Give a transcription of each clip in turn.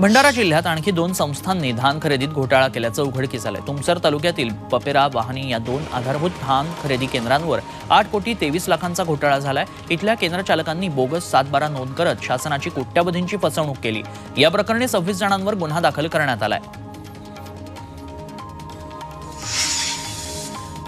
भंडारा जिल्ह्यात आणखी दोन संस्थांनी धान खरेदीत घोटाळा केल्याचं उघडकीस आलंय. तुमसर तालुक्यातील पपेरा वाहनी या दोन आधारभूत धान खरेदी केंद्रांवर आठ कोटी तेवीस लाखांचा घोटाळा झालाय. इथल्या केंद्र चालकांनी बोगस सातबारा नोंद करत शासनाची कोट्यावधींची फसवणूक केली. या प्रकरणी सव्वीस जणांवर गुन्हा दाखल करण्यात आलाय.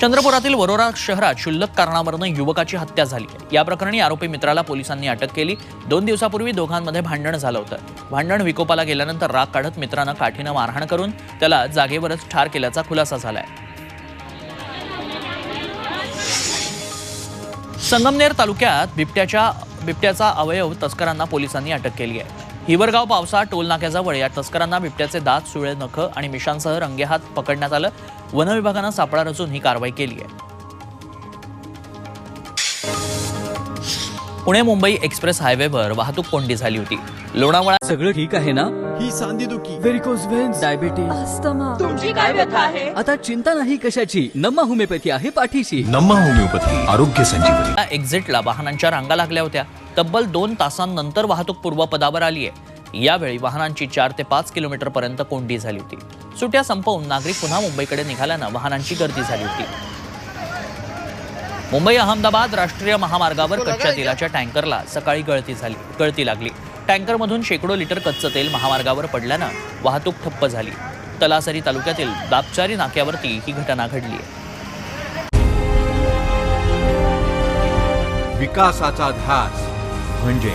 चंद्रपुरातील वरोरा शहरात क्षुल्लक कारणावरनं युवकाची हत्या झाली आहे. या प्रकरणी आरोपी मित्राला पोलिसांनी अटक केली. दोन दिवसापूर्वी दोघांमध्ये भांडण झालं होतं. भांडण विकोपाला गेल्यानंतर राग काढत मित्रानं काठीनं मारहाण करून त्याला जागेवरच ठार केल्याचा खुलासा झालाय. संगमनेर तालुक्यात बिबट्याच्या बिबट्याचा अवयव तस्करांना पोलिसांनी अटक केली आहे. हिवरगाव पावसा टोलनाक्याजवळ या तस्करांना बिबट्याचे दात सुळे नख आणि मिशांसह रंगेहात पकडण्यात आलं. वन विभागानं सापळा रचून ही कारवाई केली आहे. पुणे मुंबई एक्सप्रेस हायवेवर वाहतूक कोंडी झाली होती. लोणावळा सगळं ठीक आहे ना? ही सांधेदुखी व्हेरिकोज व्हेन्स डायबिटीज अस्थमा. तुमची काय व्यथा आहे? आता चिंता नाही कशाची? नम्मा होमिओपॅथी आहे पाठीशी. नम्मा होमिओपॅथी आरोग्य संजीवनी. एक्झिटला वाहनांच्या रांगा लागल्या होत्या. तब्बल दोन तासांनंतर वाहतूक पूर्वपदावर आली आहे. यावेळी वाहनांची चार ते पाच किलोमीटर पर्यंत कोंडी झाली होती. सुट्या संपवून नागरिक पुन्हा मुंबईकडे निघाल्यानं वाहनांची गर्दी झाली होती. मुंबई अहमदाबाद राष्ट्रीय महामार्गावर कच्च्या तेलाच्या टँकरला सकाळी गळती झाली. गळती लागली. टँकरमधून शेकडो लिटर कच्चं तेल महामार्गावर पडल्यानं वाहतूक ठप्प झाली. तलासरी तालुक्यातील दापचारी नाक्यावरती ही घटना घडली आहे. विकासाचा ध्यास म्हणजे